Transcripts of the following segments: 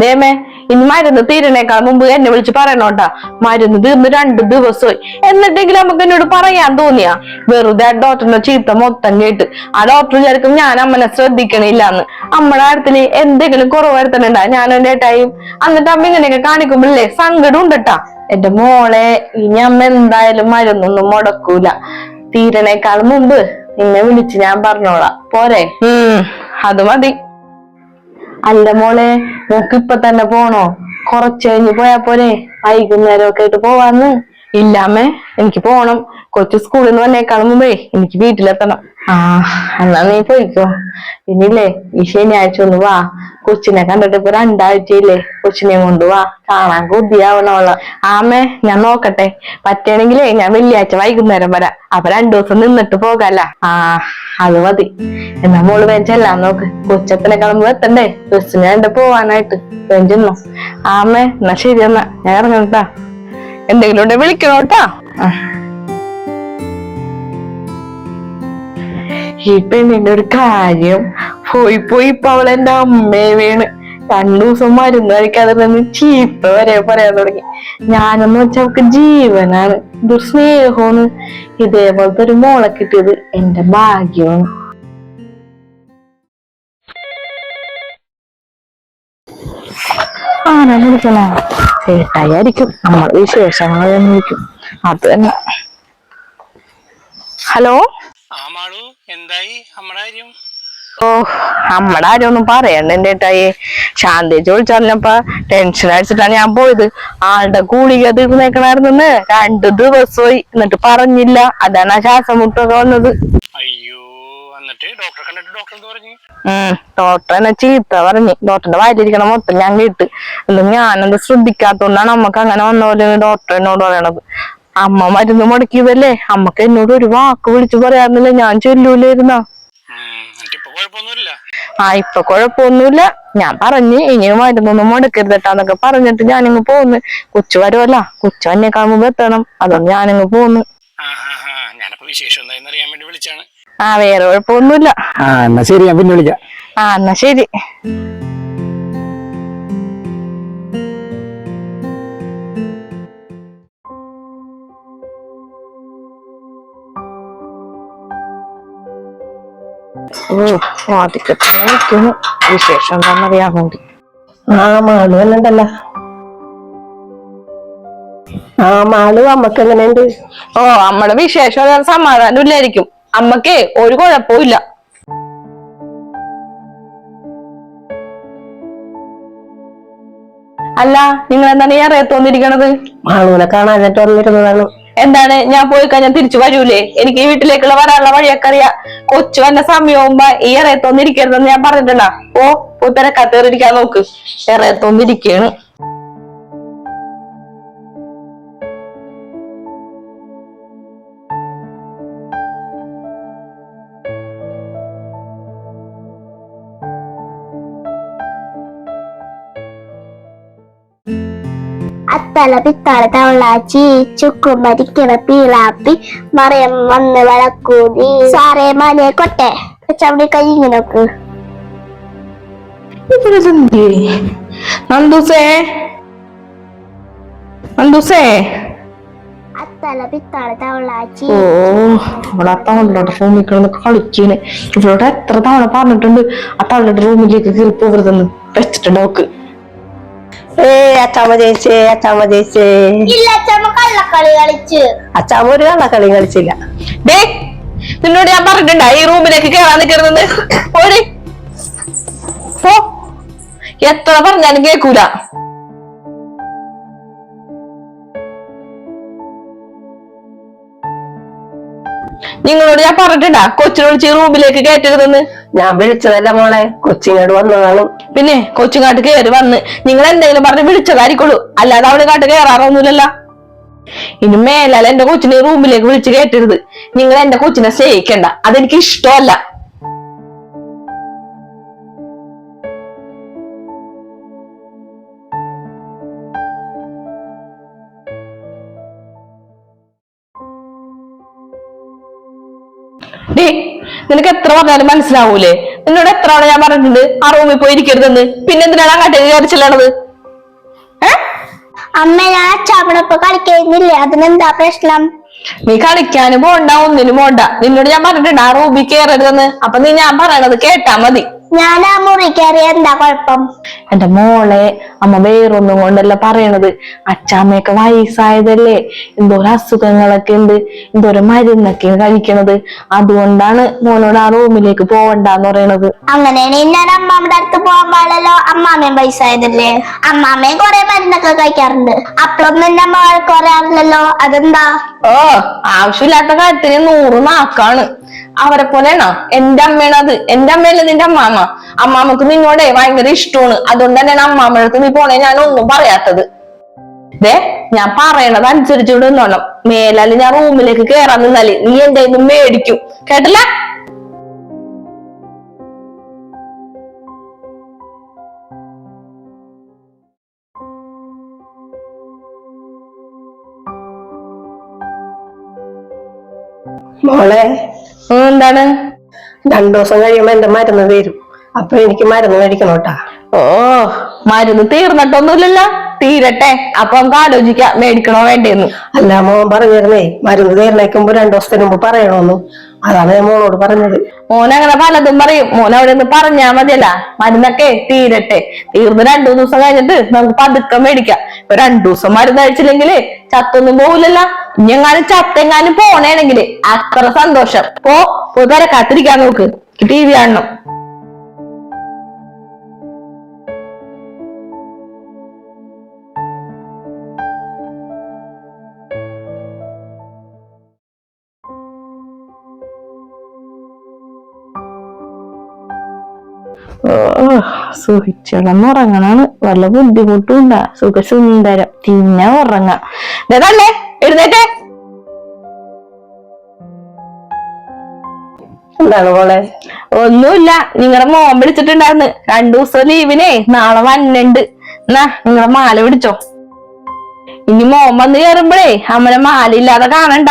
ദേമേ ഇനി മരുന്ന് തീരണേക്കാൾ മുമ്പ് എന്നെ വിളിച്ച് പറയണോട്ടാ മരുന്ന് തീർന്ന് രണ്ട് ദിവസമായി. എന്നിട്ടെങ്കിലും നമുക്ക് എന്നോട് പറയാൻ തോന്നിയാ? വെറുതെ ആ ഡോക്ടറിന്റെ ചീത്ത മൊത്തം കേട്ട്. ആ ഡോക്ടർ വിചാരിക്കും ഞാൻ അമ്മനെ ശ്രദ്ധിക്കണില്ലാന്ന്. അമ്മയുടെ കാര്യത്തിൽ എന്തെങ്കിലും കുറവ് വരുത്തണുണ്ടാ? ഞാൻ എന്റെ ഏട്ടായും. എന്നിട്ട് അമ്മ ഇങ്ങനെയൊക്കെ കാണിക്കുമ്പോഴല്ലേ സങ്കടം ഉണ്ടട്ടാ എന്റെ മോളെ ഇനി അമ്മ എന്തായാലും മരുന്നൊന്നും മുടക്കൂല. തീരണേക്കാൾ മുമ്പ് നിന്നെ വിളിച്ച് ഞാൻ പറഞ്ഞോളാം. പോരെ? ഉം. അത് മതി. അല്ല മോളെ നമുക്ക് ഇപ്പൊ തന്നെ പോണോ? കുറച്ച് കഴിഞ്ഞ് പോയാ പോരെ. വൈകുന്നേരം ഒക്കെ ആയിട്ട് പോവാന്ന്. ഇല്ലാമേ എനിക്ക് പോണം. കൊച്ചു സ്കൂളിൽ നിന്ന് വന്നേക്കാളും മുമ്പേ എനിക്ക് വീട്ടിലെത്തണം. ആ എന്നാ നീ പോയിക്കോ. പിന്നില്ലേ ഈ ശനിയാഴ്ച ഒന്ന് വാ. കൊച്ചിനെ കണ്ടിട്ട് ഇപ്പൊ രണ്ടാഴ്ചയില്ലേ കൊച്ചിനെ കൊണ്ട് വാ. കാണാൻ കൊതിയാവണോള ആമേ ഞാൻ നോക്കട്ടെ. പറ്റണെങ്കിലേ ഞാൻ വെള്ളിയാഴ്ച വൈകുന്നേരം വരാം. അപ്പൊ രണ്ടു ദിവസം നിന്നിട്ട് പോകാല്ല ആ അത് മതി. എന്നാ മോൾ വെഞ്ചെല്ലാം നോക്ക്. കൊച്ചത്തിനെ കളമ്പോ എത്തണ്ടേ? ബസ്സിന് കണ്ട് പോവാനായിട്ട്. വെഞ്ചെന്നോ ചെന്നോ. ആമേ എന്നാ ശരി എന്നാ. ഞാൻ ഇറങ്ങണട്ടാ എന്തെങ്കിലും ഉണ്ടെ വിളിക്കണോട്ടാ ഈ പെണ്ണിന്റെ ഒരു കാര്യം. പോയി പോയി ഇപ്പൊ അവൾ എന്റെ അമ്മയെ വീണ്. രണ്ടു ദിവസം മരുന്ന് കഴിക്കാതെ നിന്ന് ചീത്ത വരെ പറയാൻ തുടങ്ങി. ഞാനെന്ന് വെച്ചാൽ അവൾക്ക് ജീവനാണ്. ഇതൊരു സ്നേഹമാണ് ഇതേപോലത്തെ ഒരു മോളെ കിട്ടിയത് എന്റെ ഭാഗ്യമാണ്. ആരാണ് വിളിക്കണേ ചേട്ടായിരിക്കും നമ്മളെ വിശേഷങ്ങൾ വിളിക്കും. അത് തന്നെ. ഹലോ എന്തായി? നമ്മുടെ കാര്യം? ഓ നമ്മടെ ആരും ഒന്നും പറയണ്ട എന്റെ ഏട്ടായി. ശാന്തി ചോദിച്ചറിഞ്ഞപ്പ ടെൻഷൻ അടിച്ചിട്ടാണ് ഞാൻ പോയത്. ആളുടെ ഗുളിക തീർന്നേക്കണായിരുന്നെന്ന് രണ്ടു ദിവസമായി എന്നിട്ട് പറഞ്ഞില്ല. അതാണ് ആ ശ്വാസം മുട്ടൊക്കെ വന്നത്. അയ്യോ എന്നിട്ട് ഡോക്ടറെ കണ്ടിട്ട് ഡോക്ടർ എന്ത് പറഞ്ഞു? ഉം ഡോക്ടർ എന്നെ ചീത്ത പറഞ്ഞു. ഡോക്ടറിന്റെ വായിലിരിക്കണ മൊത്തം ഞാൻ കേട്ട്. എന്നിട്ട് ഞാനത് ശ്രദ്ധിക്കാത്തോണ്ടാണ് നമുക്ക് അങ്ങനെ വന്ന പോലെ ഡോക്ടർ എന്നോട് പറയണത്. അമ്മ മരുന്ന് മുടക്കിയതല്ലേ? അമ്മയ്ക്ക് എന്നോട് ഒരു വാക്ക് വിളിച്ചു പറയാറുന്നില്ല ഞാൻ ചൊല്ലൂലായിരുന്ന? ആ ഇപ്പൊ കൊഴപ്പൊന്നുമില്ല ഞാൻ പറഞ്ഞു ഇനി മരുന്നൊന്നും മുടക്കരുതട്ടാന്നൊക്കെ പറഞ്ഞിട്ട് ഞാനിങ്ങ് പോന്ന്. കൊച്ചു വരുമല്ല കൊച്ചു എന്നെ കാണുമ്പോ എത്തണം. അതൊന്നും ഞാനിങ്ങ് പോന്ന്. ആ വേറെ കുഴപ്പമൊന്നുമില്ല. ആ എന്നാ ശരി. ഞാൻ പിന്നെ വിളിക്കാം. ആ എന്നാ ശരി. ഓ ആദ്യമൊക്കെ തന്നെ നിൽക്കുന്നു. വിശേഷം എന്താണെന്നറിയാൻ വേണ്ടി ആ മാളു വന്നിട്ടല്ല. ആ മാളു അമ്മയ്ക്ക് എങ്ങനെയുണ്ട്? ഓ അമ്മയുടെ വിശേഷം അറിയാൻ സമാധാനം ഇല്ലായിരിക്കും. അമ്മക്കേ ഒരു കുഴപ്പമില്ല അല്ല നിങ്ങൾ എന്താണ് ഈ അറിയത്തോന്നിരിക്കണത്? മാളുവിനെ കാണാനായിട്ട് വന്നിരുന്നതാണ് എന്താണ്? ഞാൻ പോയി കഴിഞ്ഞാൽ തിരിച്ചു വരൂലേ? എനിക്ക് ഈ വീട്ടിലേക്കുള്ള വരാനുള്ള വഴിയൊക്കെ അറിയാം. കൊച്ചു വന്ന സമയമാകുമ്പോ ഈ ഇറയത്തൊന്നിരിക്കരുതെന്ന് ഞാൻ പറഞ്ഞിട്ടുണ്ടാ. ഓ പുത്തരക്കത്തേറിയിരിക്കാൻ നോക്ക്. ഇറയത്തൊന്നിരിക്കാണ് അത്തല തളതവളാച്ചി മരിക്കണ പീളാപ്പി മറയം വന്ന് വളക്കൂതി സാറേ മനെ കൊട്ടെ. ചവിടി കൈ നോക്ക് ഇവരിതെന്തേ നന്ദുസേ? നന്ദുസേ? ഓ റൂമിൽ കിടന്ന് കളിക്കാണ്. ഇവരോട് എത്ര തവണ പറഞ്ഞിട്ടുണ്ട്? ആ തവളുടെ റൂമിലേക്ക് കയറി പോകരുതെന്ന് വെച്ചിട്ടുണ്ട് അവക്ക് ഏ അച്ചാമ്മ ജയിച്ചേ അച്ചാമ്മ ജയിച്ചേ ഇല്ല ചമ്മ കള്ളക്കളി കളിച്ച്. അച്ചാമ്മ ഒരു കള്ളക്കളി കളിച്ചില്ല. ഡേ നിന്നോട് ഞാൻ പറഞ്ഞിട്ടുണ്ടാ ഈ റൂമിലേക്ക് കേറാൻ നിൽക്കരുതെന്ന് പോരെ. പോ. എത്ര പറഞ്ഞാലും കേക്കൂല നിങ്ങളോട് ഞാൻ പറഞ്ഞിട്ടുണ്ടാ കൊച്ചിനെ വിളിച്ച് റൂമിലേക്ക് കയറ്റരുതെന്ന്? ഞാൻ വിളിച്ചതല്ല മോളെ കൊച്ചിങ്ങോട് വന്നതാണ്. പിന്നെ കൊച്ചുകാട്ട് കയറി വന്ന് നിങ്ങൾ എന്തെങ്കിലും പറഞ്ഞ് വിളിച്ചതായിരിക്കുള്ളൂ. അല്ലാതെ അവൾ കാട്ട് കയറാറൊന്നുമില്ലല്ലോ. ഇനി മേലാൽ എന്റെ കൊച്ചിനെ റൂമിലേക്ക് വിളിച്ച് കയറ്റരുത്. നിങ്ങൾ എന്റെ കൊച്ചിനെ സ്നേഹിക്കണ്ട. അതെനിക്ക് ഇഷ്ടമല്ല. ഡേ നിനക്ക് എത്ര പറഞ്ഞാലും മനസ്സിലാവൂലേ? നിന്നോട് എത്ര തവണ ഞാൻ പറഞ്ഞിട്ടുണ്ട് ആ റൂമിൽ പോയി ഇരിക്കരുതെന്ന് പിന്നെ എന്തിനാണ് അങ്ങോട്ട് കയറി ചെല്ലണത് ഏ? അമ്മ ഞാൻ അച്ചാമ്മനൊപ്പം കളിക്കുന്നില്ലേ അതിനെന്താ പ്രശ്നം? നീ കളിക്കാനും പോണ്ട ഒന്നിനും പോണ്ട. നിന്നോട് ഞാൻ പറഞ്ഞിട്ടുണ്ട് ആ റൂമിൽ കയറരുതെന്ന് അപ്പൊ നീ ഞാൻ പറയണത് കേട്ടാ മതി. ഞാൻ ആ മുറി കയറി എന്താ കൊഴപ്പം? എന്റെ മോളെ അമ്മ വേറൊന്നും കൊണ്ടല്ല പറയണത്. അച്ചാമ്മയൊക്കെ വയസ്സായതല്ലേ? എന്തോരം അസുഖങ്ങളൊക്കെ ഉണ്ട്. എന്തോരം മരുന്നൊക്കെ കഴിക്കണത്. അതുകൊണ്ടാണ് മോനോട് ആ റൂമിലേക്ക് പോവണ്ടെന്ന് പറയണത്. അങ്ങനെ ഞാൻ അമ്മാമ്മയുടെ അടുത്ത് പോകാൻ പാടല്ലോ അമ്മാമ്മയും വയസ്സായതല്ലേ? അമ്മാമ്മയും കൊറേ മരുന്നൊക്കെ കഴിക്കാറുണ്ട്. അപ്പളൊന്നും എന്റെ അമ്മ കൊറേ പറയാറില്ലല്ലോ അതെന്താ? ഓ ആവശ്യമില്ലാത്ത കാര്യത്തിന് നൂറ് നാക്കാണ്. അവരെ പോലെയാണോ? എന്റെ അമ്മയാണ് അത്. എന്റെ അമ്മയല്ല നിന്റെ അമ്മാമ്മ അമ്മാമ്മക്ക് നിന്നോടെ ഭയങ്കര ഇഷ്ടമാണ്. അതുകൊണ്ട് തന്നെയാണ് അമ്മാമ്മയുടെ നീ പോണേ. ഞാൻ ഒന്നും പറയാത്തത്. ദേ ഞാൻ പറയണത് അനുസരിച്ചുകൊണ്ട് നിന്നോണം. മേലാൽ ഞാൻ റൂമിലേക്ക് കേറാൻ നിന്നാൽ നീ കയ്യിന്ന് മേടിക്കും. കേട്ടില്ല? മോളെ എന്താണ് രണ്ടു ദിവസം കഴിയുമ്പോ എന്റെ മരുന്ന് തീരും. അപ്പൊ എനിക്ക് മരുന്ന് മേടിക്കണോട്ടാ ഓ മരുന്ന് തീർന്നിട്ടൊന്നുമില്ലല്ലോ. തീരട്ടെ. അപ്പൊ നമുക്ക് ആലോചിക്കാം മേടിക്കണോ വേണ്ടേന്ന്. അല്ല മോൻ പറഞ്ഞിരുന്നേ മരുന്ന് തീർന്നേക്കുമ്പോ രണ്ടു ദിവസത്തിന് മുമ്പ് പറയണോന്നു. അതാണ് ഞാൻ മോളോട് പറഞ്ഞത്. മോനങ്ങനെ പലതും പറയും. മോൻ അവിടെ നിന്ന് പറഞ്ഞാ മതിയല്ല. മരുന്നൊക്കെ തീരട്ടെ. തീർന്ന് രണ്ടു ദിവസം കഴിഞ്ഞിട്ട് നമുക്ക് പതുക്കെ മേടിക്കാം. ഇപ്പൊ രണ്ടു ദിവസം മരുന്ന് കഴിച്ചില്ലെങ്കിൽ ചത്തൊന്നും പോവില്ലല്ല. ഇനിയെങ്ങാനും ചത്തെങ്ങാനും പോണേണെങ്കിൽ അത്ര സന്തോഷം. പോ പോ തിരക്കാത്തിരിക്കാൻ നോക്ക് ടി വി കാണണം. സുഖിച്ചളം. ഉറങ്ങണാണ് വല്ല ബുദ്ധിമുട്ടും ഉണ്ടാ സുഖസുന്ദരം. പിന്നെ ഉറങ്ങാം. ഇതല്ലേ എഴുന്നേറ്റേ. എന്താണ് മോളെ? ഒന്നുമില്ല. നിങ്ങളുടെ മോൻ വിളിച്ചിട്ടുണ്ടായിരുന്നു. രണ്ടു ദിവസം ലീവിനെ. നാളെ വന്നുണ്ട് എന്നാ നിങ്ങളെ മാല പിടിച്ചോ. ഇനി മോൻ വന്ന് കയറുമ്പോഴേ അമ്മനെ മാല ഇല്ലാതെ കാണണ്ട.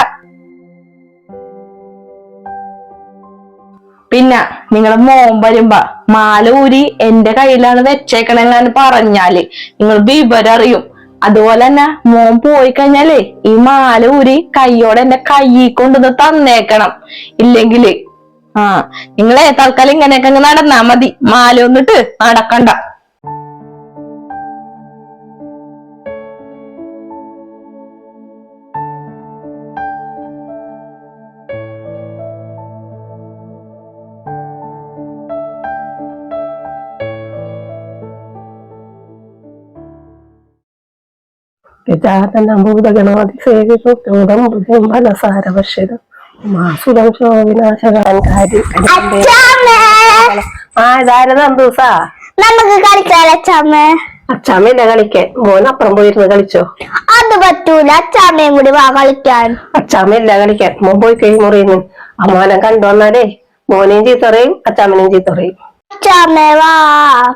പിന്നെ നിങ്ങളെ മോൻ വരുമ്പോ മാല ഊരി എന്റെ കയ്യിലാണ് വെച്ചേക്കണെന്നാണ് പറഞ്ഞാൽ നിങ്ങൾ വിവരം അറിയും. അതുപോലെ തന്നെ മോൻ പോയി കഴിഞ്ഞാലേ ഈ മാല ഊരി കയ്യോടെ എന്റെ കൈ കൊണ്ടുവന്ന് തന്നേക്കണം. ഇല്ലെങ്കിൽ ആ നിങ്ങളെ തൽക്കാലം ഇങ്ങനെയൊക്കെ നടന്നാ മതി. മാല ഒന്നിട്ട് നടക്കണ്ട. പിതാതന ഭൂതഗണാതി സേവിതം ബുദ്ധിം ബലസാരവശരം മാസുരം ശോഭിനാശകാരി ആ ഇതാരത് അന്തൂസാ നമുക്ക് കളിക്കാല അച്ചാമ്മ. അച്ചാമ്മയില്ല കളിക്കാൻ. മോൻ അപ്പുറം പോയിരുന്ന് കളിച്ചോ? അത് പറ്റൂല അച്ചാമ്മയും കൂടി വാ കളിക്കാൻ. അച്ചാമ്മയില്ല കളിക്കാൻ. മോൻ പോയി കൈ മുറിയുന്നു. അമ്മാനെ കണ്ടു വന്നാലേ മോനെയും ചീത്തറയും അച്ചാമ്മനെയും ചീത്തറയും അച്ചാമ്മേ വാ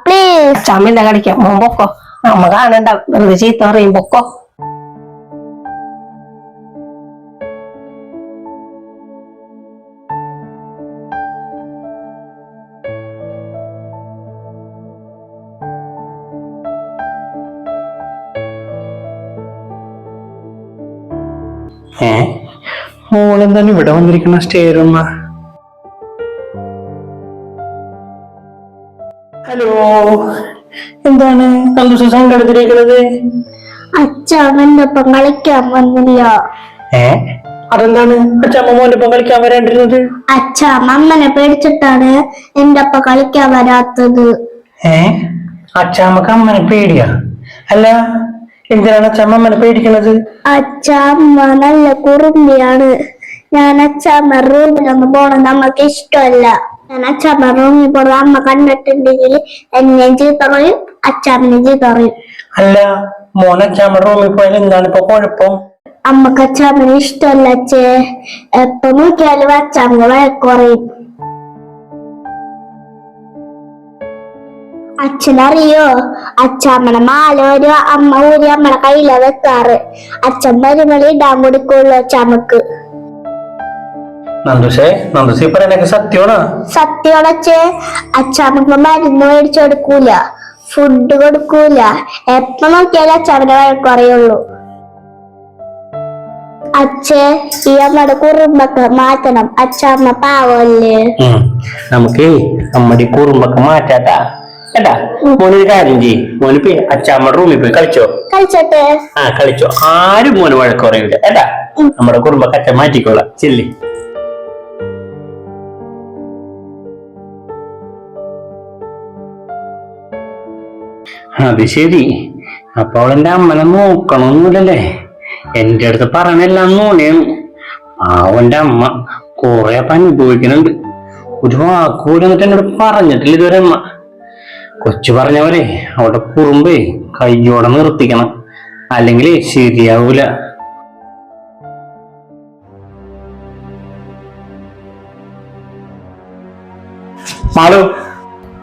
പ്ലീസ് അച്ചാമ്മയില്ല കളിക്കാൻ. മോൻ പൊക്കോ. അമ്മ കാണണ്ട. വെറുതെ ചീത്തറയും പൊക്കോ. മോളെന്താണ് ഇവിടെ വന്നിരിക്കുന്ന സ്റ്റേറുമ്മ ഹലോ എന്താണ്? സന്തോഷം സങ്കടത്തിരിക്കുന്നത് അച്ചാമ്മന്റെ ഒപ്പം കളിക്കാൻ വന്നില്ല. ഏ? അതെന്താണ്? അച്ഛമ്മ മോന്റെ ഒപ്പം കളിക്കാൻ വരാണ്ടിരുന്നത്? അച്ഛ അമ്മനെ പേടിച്ചിട്ടാണ് എന്റെ ഒപ്പം കളിക്കാൻ വരാത്തത്. ഏ? അച്ഛമ്മക്ക് അമ്മനെ പേടിയാ? അല്ല എന്തിനാണ് അച്ഛമ്മ അമ്മനെ പേടിക്കണത്? അച്ചാമ്മ നല്ല കുറുമ്പിയാണ്. ഞാൻ റൂമിലൊന്നും പോണത് നമുക്ക് ഇഷ്ടമല്ല. ഞാൻ അച്ചാമ്മ റൂമിൽ പോണത് അമ്മ കണ്ടിട്ടുണ്ടെങ്കിൽ എന്നെ ചീത്ത പറയും അച്ചാമ്മനെ ചീത്ത പറയും. അല്ല മോൻ അച്ഛാമ്മ റൂമിൽ പോയാൽ എന്താണ് ഇപ്പൊ കുഴപ്പം? അമ്മയ്ക്ക് അച്ചാമ്മനെ ഇഷ്ടമല്ല അച്ഛേ. എപ്പൊ നോക്കിയാലും അച്ചാമ്മ വഴക്കുറയും അച്ഛനറിയോ? അച്ചാമ്മനെ മാല ഒരു അമ്മ ഊരി അമ്മടെ കയ്യിലാ വെക്കാറ്. അച്ഛൻ മരുമലി ഇടാൻ കൊടുക്കുള്ളൂ അച്ചാമ്മക്ക്. നന്ദുസേ നന്ദുസേ പറയണൊക്കെ സത്യമാണോ? സത്യമാണച്ചേ. അച്ഛാമ്മ മരുന്ന് മേടിച്ചു കൊടുക്കൂല. ഫുഡ് കൊടുക്കൂല. എപ്പോ നോക്കിയാലും അച്ചാമ്മന്റെ വഴക്ക് പറയുള്ളൂ. അച്ഛേ ഈ അമ്മയുടെ കുറുമ്പൊക്കെ മാറ്റണം. അച്ഛാമ്മ പാവല്ലേ നമുക്ക് അമ്മടി കുറുമ്പൊക്കെ മാറ്റാട്ടാ. കേട്ടാ മോനൊരു കാര്യം ചെയ്യ്. മോന് അച്ഛാമ്മയുടെ റൂമിൽ പോയി കളിച്ചോ? കളിച്ചോട്ടെ? ആ കളിച്ചോ. ആരും മോന് വഴക്ക് പറയൂല. കേട്ടാ നമ്മുടെ കുടുംബൊക്കെ അച്ഛൻ മാറ്റിക്കോളാം. ചെല്ലി. അത് ശരി. അപ്പൊ അവളെന്റെ അമ്മനെ നോക്കണമെന്നില്ലല്ലേ എന്റെ അടുത്ത് പറഞ്ഞെല്ലാം നോണയാണ്. അവന്റെ അമ്മ കൊറേ അപ്പൊ അനുഭവിക്കുന്നുണ്ട്. ഒരു വാക്കുകൂടി എന്നിട്ട് എന്നോട് പറഞ്ഞിട്ടില്ല ഇതുവരെ അമ്മ. കൊച്ചു പറഞ്ഞ പോലെ അവിടെ കുറുമ്പേ കയ്യോടെ നിർത്തിക്കണം. അല്ലെങ്കിൽ ശരിയാവൂല. മാളു.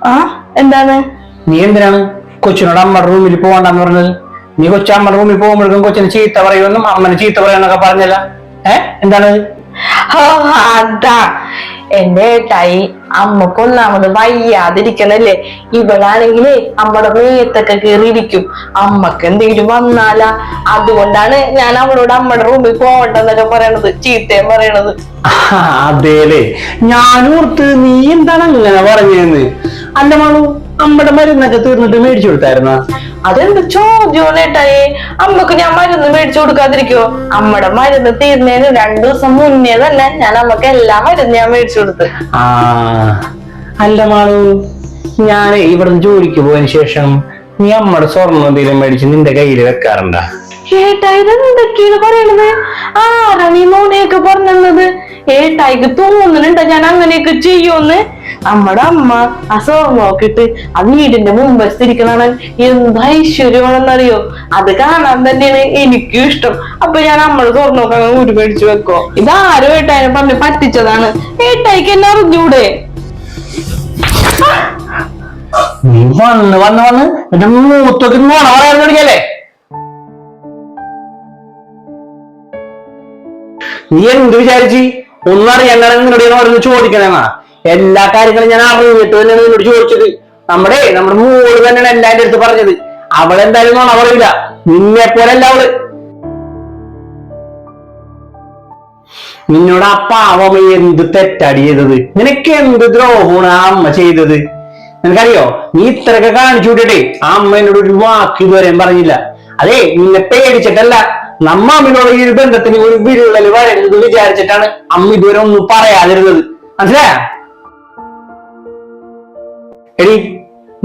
ആ എന്താണ്? നീ എന്തിനാണ്? കൊച്ചിനോട് അമ്മ റൂമിൽ പോകണ്ടെന്ന് പറഞ്ഞത് നീ കൊച്ചു അമ്മ റൂമിൽ പോകുമ്പോഴേക്കും കൊച്ചിന് ചീത്ത പറയുമെന്നും അമ്മനെ ചീത്ത പറയുമെന്നൊക്കെ പറഞ്ഞല്ല. ഏ? എന്താണ്? അതാ. എന്റെ ഏട്ടായി അമ്മയ്ക്ക് ഒന്നാമത് വയ്യാതിരിക്കണല്ലേ? ഇവളാണെങ്കിലേ അമ്മയുടെ മേത്തൊക്കെ കയറിയിരിക്കും അമ്മയ്ക്ക് എന്തെങ്കിലും വന്നാലാ? അതുകൊണ്ടാണ് ഞാൻ അവളോട് അമ്മയുടെ റൂമിൽ പോകണ്ടെന്നൊക്കെ പറയണത് ചീത്തയും പറയണത്. അതേലേ. ഞാനോർത്ത് നീ എന്താണ് അങ്ങനെ പറഞ്ഞതെന്ന് അല്ല മാളു അമ്മയുടെ മരുന്നൊക്കെ തീർന്നിട്ട് മേടിച്ചു കൊടുത്തായിരുന്ന? അതെന്ത് ചോദ്യം നേട്ടായി അമ്മയ്ക്ക് ഞാൻ മരുന്ന് മേടിച്ചു കൊടുക്കാതിരിക്കോ അമ്മയുടെ മരുന്ന് തീർന്നതിന് രണ്ടു ദിവസം മുന്നേ തന്നെ ഞാൻ അമ്മയ്ക്ക് എല്ലാ മരുന്ന് ഞാൻ മേടിച്ചു കൊടുത്ത്. ആ അല്ല മാളു ഞാൻ ഇവിടുന്ന് ജോലിക്ക് പോയതിനു ശേഷം നീ അമ്മയുടെ സ്വർണം എന്തെങ്കിലും മേടിച്ച് നിന്റെ കയ്യിൽ വെക്കാറുണ്ടാ? ഏട്ടായി ഇതെന്തൊക്കെയാണ് പറയണത്? ആരാ നീ മോനെയൊക്കെ പറഞ്ഞത് ഏട്ടായിക്ക് തോന്നുന്നുണ്ട്? ഞാൻ അങ്ങനെയൊക്കെ ചെയ്യുമെന്ന്. നമ്മുടെ അമ്മ ആ നോക്കിട്ട് ആ വീടിന്റെ മുമ്പത്തിരിക്കണാണ് എന്ത് ഐശ്വര്യമാണെന്നറിയോ? അത് കാണാൻ തന്നെയാണ് എനിക്കും ഇഷ്ടം. അപ്പൊ ഞാൻ നമ്മുടെ തുറന്നു നോക്കാൻ ഊരി മേടിച്ചു വെക്കോ. ഇതാരോ ഏട്ടായിനെ പറഞ്ഞ് പറ്റിച്ചതാണ്. ഏട്ടായിക്ക് എന്നെ അറിഞ്ഞൂടെ? നീ വന്ന് വന്ന് വന്ന്. എന്റെ മൂത്തൊക്കെ നോണ പറയാൻ തുടങ്ങിയല്ലേ? നീ എന്ത് വിചാരിച്ചു? ഒന്നും അറിയണ്ടാണ് നിന്നോട് ഞാൻ ഓരോന്ന് ചോദിക്കണേന്നാ എല്ലാ കാര്യങ്ങളും ഞാൻ അറിഞ്ഞിട്ട് തന്നെയാണ് നിന്നോട് ചോദിച്ചത്. നമ്മുടെ നമ്മുടെ മോൾ തന്നെയാണ് എല്ലാന്റെ അടുത്ത് പറഞ്ഞത്. അവളെന്തായാലും നോണ പറയില്ല നിന്നെ പോലെ അവൾ. നിന്നോട് ആ പാവമ എന്ത് തെറ്റാടി ചെയ്തത്? നിനക്ക് എന്ത് ദ്രോഹമാണ് ആ അമ്മ ചെയ്തത്? നിനക്കറിയോ? നീ ഇത്രയൊക്കെ കാണിച്ചു വിട്ടിട്ടേ ആ അമ്മ എന്നോട് ഒരു വാക്ക് ഇതുവരെയും പറഞ്ഞില്ല. അതെ നിന്നെ പേടിച്ചിട്ടല്ല. നമ്മ അമ്മിനോട് ഈ ഒരു ബന്ധത്തിന് ഒരു വിരുള്ളൽ വരരുത് വിചാരിച്ചിട്ടാണ് അമ്മ ഇതുവരെ ഒന്നും പറയാതിരുന്നത്. മനസ്സിലായ? എടി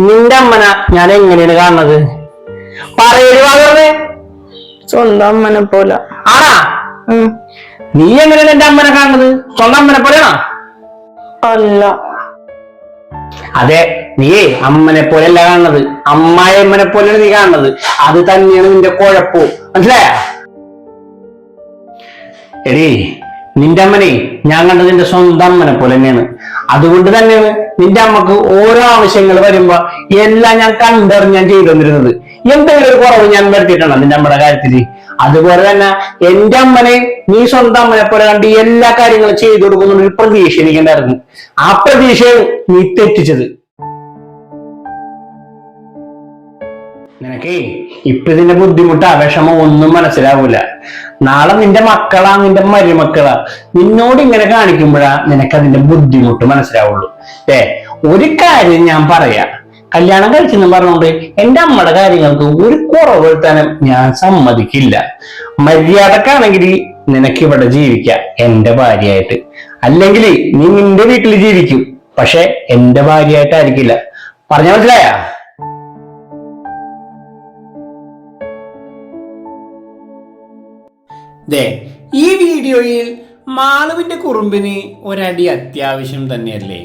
നിന്റെ അമ്മന ഞാൻ എങ്ങനെയാണ് കാണുന്നത്? പറയരുത് സ്വന്തം അമ്മനെ പോലെ. ആണാ? നീ എങ്ങനെയാണ് എന്റെ അമ്മനെ കാണുന്നത്? സ്വന്തം അമ്മനെ പോലെയാണോ? അല്ല. അതെ നീ അമ്മനെ പോലെയല്ല കാണുന്നത്. അമ്മായിയമ്മനെ പോലെയാണ് നീ കാണുന്നത്. അത് തന്നെയാണ് നിന്റെ കുഴപ്പവും മനസ്സിലായ? എടീ നിന്റെ അമ്മനെ ഞാൻ കണ്ടത് എന്റെ സ്വന്തം അമ്മനെ പോലെ തന്നെയാണ്. അതുകൊണ്ട് തന്നെയാണ് നിന്റെ അമ്മയ്ക്ക് ഓരോ ആവശ്യങ്ങൾ വരുമ്പോ എല്ലാം ഞാൻ കണ്ടറിഞ്ഞ് ഞാൻ ചെയ്തു തന്നിരുന്നത്. എന്തെങ്കിലും ഒരു കുറവ് ഞാൻ വരുത്തിയിട്ടുണ്ടോ നിന്റെ അമ്മയുടെ കാര്യത്തിൽ അതുപോലെ തന്നെ എന്റെ അമ്മനെ നീ സ്വന്തം അമ്മനെ പോലെ കണ്ട് എല്ലാ കാര്യങ്ങളും ചെയ്തു കൊടുക്കുന്ന ഒരു പ്രതീക്ഷ എനിക്കുണ്ടായിരുന്നു. ആ പ്രതീക്ഷയാണ് നീ തെറ്റിച്ചത്. നിനക്കേ ഇപ്പൊ ഇതിന്റെ ബുദ്ധിമുട്ട് വിഷമം ഒന്നും മനസ്സിലാവൂല. നാളെ നിന്റെ മക്കളാ നിന്റെ മരുമക്കളാ. നിന്നോട് ഇങ്ങനെ കാണിക്കുമ്പോഴാ നിനക്ക് അതിന്റെ ബുദ്ധിമുട്ട് മനസ്സിലാവുള്ളൂ. ഏ ഒരു കാര്യം ഞാൻ പറയാ. കല്യാണം കഴിച്ചെന്ന് പറഞ്ഞുകൊണ്ട് എന്റെ അമ്മയുടെ കാര്യങ്ങൾക്ക് ഒരു കുറവ് വരുത്താനും ഞാൻ സമ്മതിക്കില്ല. മര്യാദക്കാണെങ്കിൽ നിനക്ക് ഇവിടെ ജീവിക്കാം എന്റെ ഭാര്യയായിട്ട്. അല്ലെങ്കിൽ നീ നിന്റെ വീട്ടിൽ ജീവിക്കും പക്ഷെ എന്റെ ഭാര്യയായിട്ടായിരിക്കില്ല. പറഞ്ഞ മനസ്സിലായ? ദേ ഈ വീഡിയോയിൽ മാളുവിന്റെ കുറുമ്പിന് ഒരടി അത്യാവശ്യം തന്നെയല്ലേ?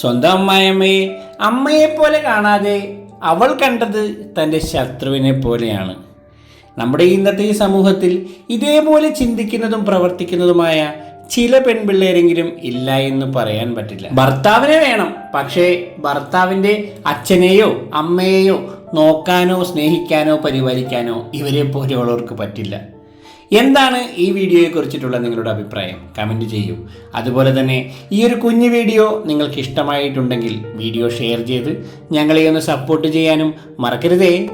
സ്വന്തം അമ്മായിയമ്മയെ അമ്മയെപ്പോലെ കാണാതെ അവൾ കണ്ടത് തന്റെ ശത്രുവിനെ പോലെയാണ്. നമ്മുടെ ഇന്നത്തെ ഈ സമൂഹത്തിൽ ഇതേപോലെ ചിന്തിക്കുന്നതും പ്രവർത്തിക്കുന്നതുമായ ചില പെൺപിള്ളേരെങ്കിലും ഇല്ല എന്ന് പറയാൻ പറ്റില്ല. ഭർത്താവിനെ വേണം പക്ഷേ ഭർത്താവിന്റെ അച്ഛനെയോ അമ്മയെയോ നോക്കാനോ സ്നേഹിക്കാനോ പരിപാലിക്കാനോ ഇവരെ പോലെയുള്ളവർക്ക് പറ്റില്ല. എന്താണ് ഈ വീഡിയോയെ കുറിച്ചിട്ടുള്ള നിങ്ങളുടെ അഭിപ്രായം? കമന്റ് ചെയ്യൂ. അതുപോലെ തന്നെ ഈ ഒരു കുഞ്ഞു വീഡിയോ നിങ്ങൾക്ക് ഇഷ്ടമായിട്ടുണ്ടെങ്കിൽ വീഡിയോ ഷെയർ ചെയ്ത് ഞങ്ങളെ ഒന്ന് സപ്പോർട്ട് ചെയ്യാനും മറക്കരുതേ.